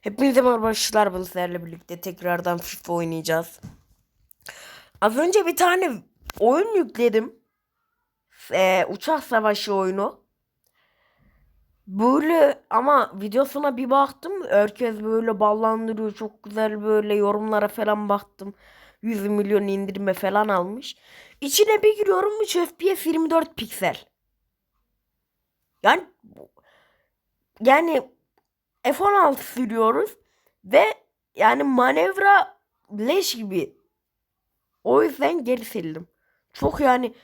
Hepinize merhaba arkadaşlar. Sizlerle birlikte tekrardan FIFA oynayacağız. Az önce bir tane oyun yükledim. Ee, uçak savaşı oyunu. Böyle ama videosuna bir baktım. Herkes böyle ballandırıyor. Çok güzel böyle yorumlara falan baktım. 100 milyon indirme falan almış. İçine bir giriyorum 3 FPS 24 piksel. Yani yani F-16 sürüyoruz ve yani manevra leş gibi. O yüzden geri sildim. Çok yani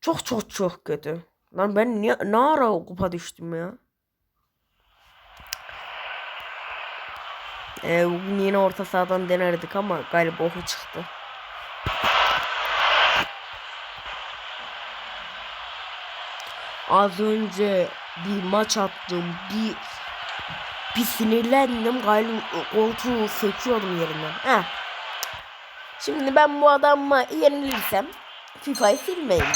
çok çok çok kötü. Lan ben niye, ne ara o düştüm ya? Ee, bugün yine orta sahadan denerdik ama galiba oku çıktı. Az önce bir maç attım. Bir bir sinirlendim. Galiba koltuğu söküyordum yerinden. Heh. Şimdi ben bu adamla yenilirsem FIFA'yı silmeyeyim.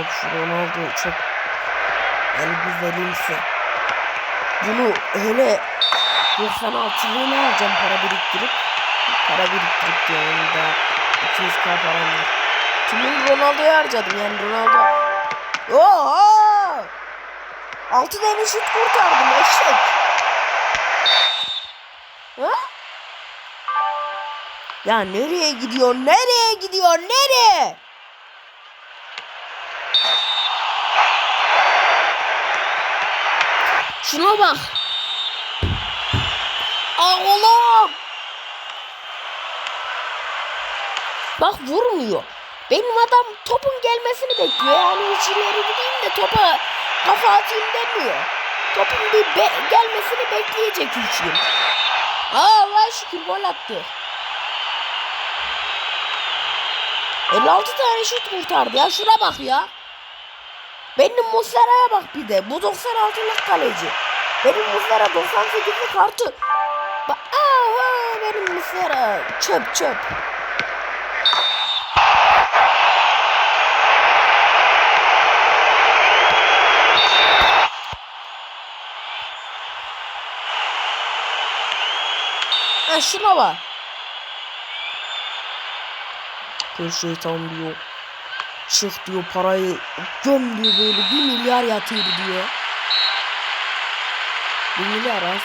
Of şu Ronaldo çok yani güzelimsi. Bunu hele 96'lığını alacağım para biriktirip. Para biriktirip diyorum da 200k param var. Tümün Ronaldo'ya harcadım yani Ronaldo. Oha! 6 tane şut kurtardım eşek. Ha? Ya nereye gidiyor? Nereye gidiyor? Nereye? Şuna bak. Aa oğlum. Bak vurmuyor. Benim adam topun gelmesini bekliyor. Yani hiç ileri gideyim de topa kafa atayım demiyor. Topun bir be- gelmesini bekleyecek üç yıl. Aa Allah şükür gol attı. 56 tane şut kurtardı ya şuna bak ya. Benim Muslera'ya bak bir de. Bu 96'lık kaleci. Benim Muslera 98'lik artı. Bak aha benim Muslera çöp çöp. Ha şuna bak. Kör şeytan diyor. Çık diyor parayı göm diyor böyle bir milyar yatıyor diyor. Bir milyar lan.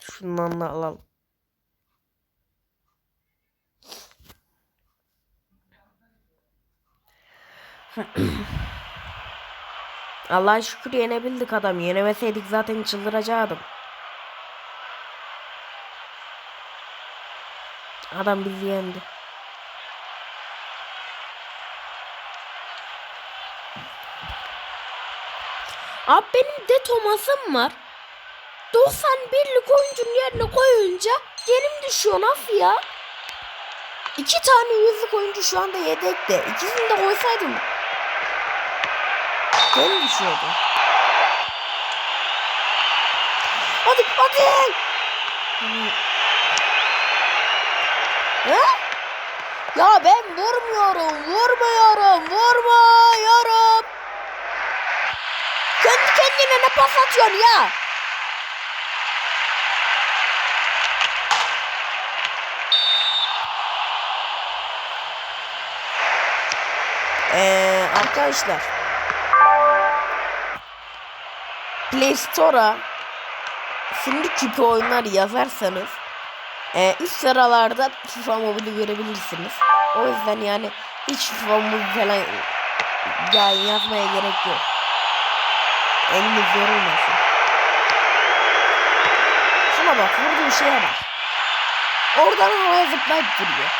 Şundan da alalım. Allah'a şükür yenebildik adam. Yenemeseydik zaten çıldıracaktım. Adam bizi yendi. Abi benim de Thomas'ım var. 91'lik oyuncunun yerine koyunca yenim düşüyor nasıl ya? İki tane yüzlük oyuncu şu anda yedekte. İkisini de koysaydım. Yenim düşüyordu. Hadi hadi. He? Ya ben vurmuyorum, vurmuyorum, vurmuyorum. Kendi kendine ne pas atıyorsun ya? Ee, arkadaşlar. Play Store'a şimdi küpü oyunlar yazarsanız e, üst sıralarda FIFA Mobile'i görebilirsiniz. O yüzden yani hiç FIFA Mobile falan yani yazmaya gerek yok. Eliniz yorulmasın. Şuna bak vurduğu şeye bak. Oradan havaya zıplayıp duruyor.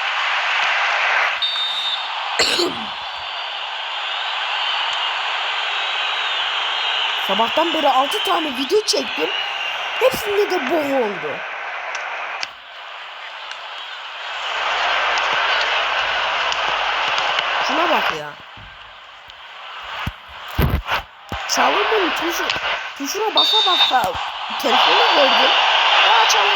Sabahtan beri 6 tane video çektim. Hepsinde de boğ oldu. Şuna bak ya. Çalımın tuşu, tuşuna basa basa telefonu gördüm. Daha çalım.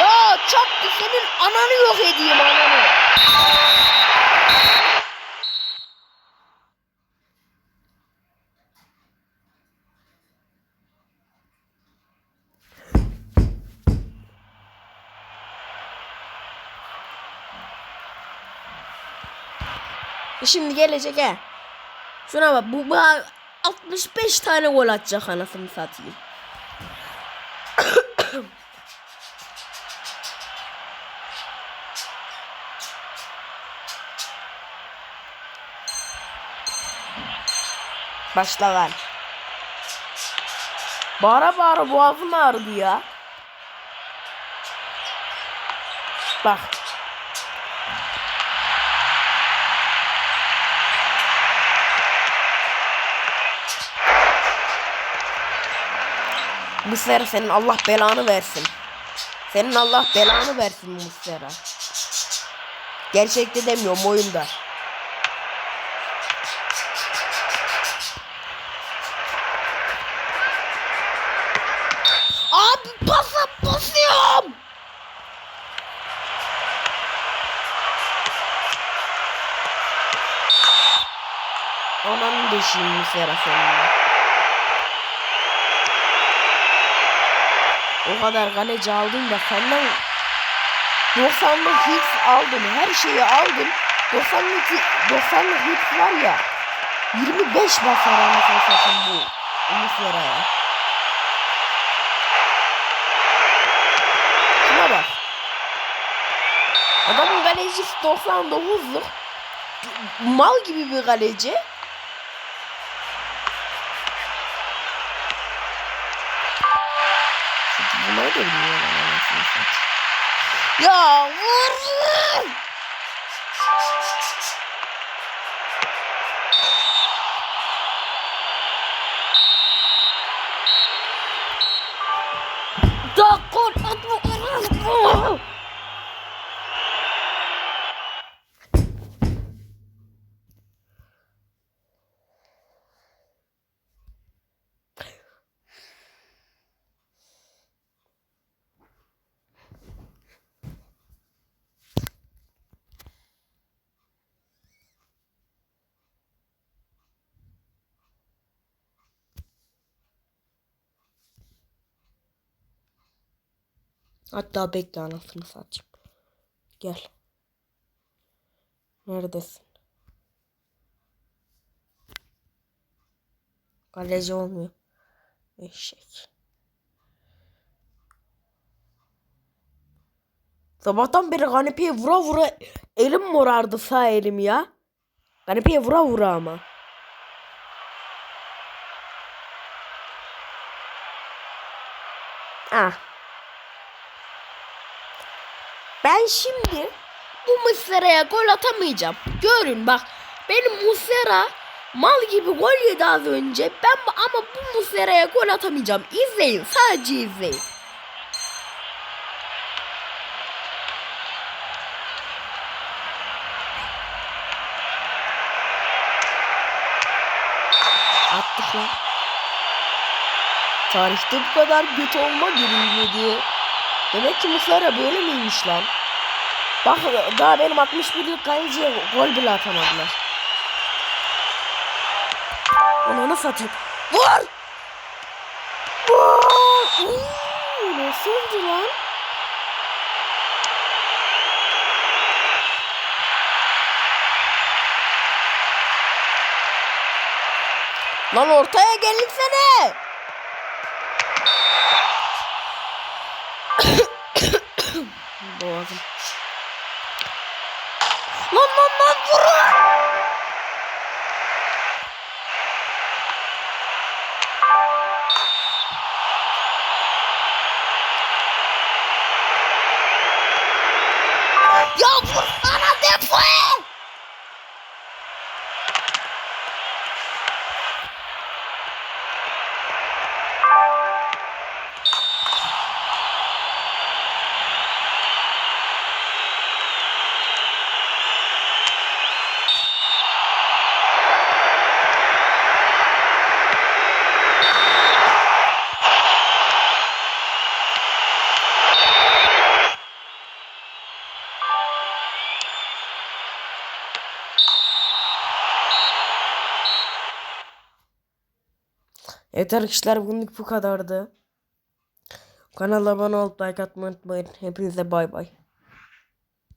Ya çaktı senin ananı yok edeyim ananı. Şimdi gelecek he. Şuna bak bu, bu 65 tane gol atacak anasını satayım. Başla lan. Bağıra bağıra boğazım ağrıdı ya. Bak. Muslera senin Allah belanı versin. Senin Allah belanı versin Muslera. Gerçekte demiyorum oyunda. Abi pasa basıyorum. Ananı deşeyim Muslera seninle. O kadar kaleci aldın da senden 90'lık hit aldın. Her şeyi aldın. 90'lık 90'lık hit var ya. 25 basar anasını satayım bu. Umut ya. Şuna bak. Adamın kalecisi 99'luk. Mal gibi bir kaleci. Bunları da bilmiyorum. Ya vur! Da gol atma. Hatta bekle anasını satayım. Gel. Neredesin? Kaleci olmuyor. Eşek. Sabahtan beri kanepeye vura vura elim morardı sağ elim ya. Kanepeye vura vura ama. Ah. Ben şimdi bu Muslera'ya gol atamayacağım. Görün bak benim Muslera mal gibi gol yedi az önce. Ben ama bu Muslera'ya gol atamayacağım. İzleyin sadece izleyin. Attık lan. Tarihte bu kadar kötü olma görülmedi. Demek ki Muslera böyle miymiş lan? Bak daha benim 61'lik kaleciye gol bile atamadılar. Onu nasıl atayım? Vur! Vur! Uuu, nasıl oldu lan? Lan ortaya gelinsene! Evet arkadaşlar bugünlük bu kadardı. Kanala abone olup like atmayı unutmayın. Hepinize bay bay.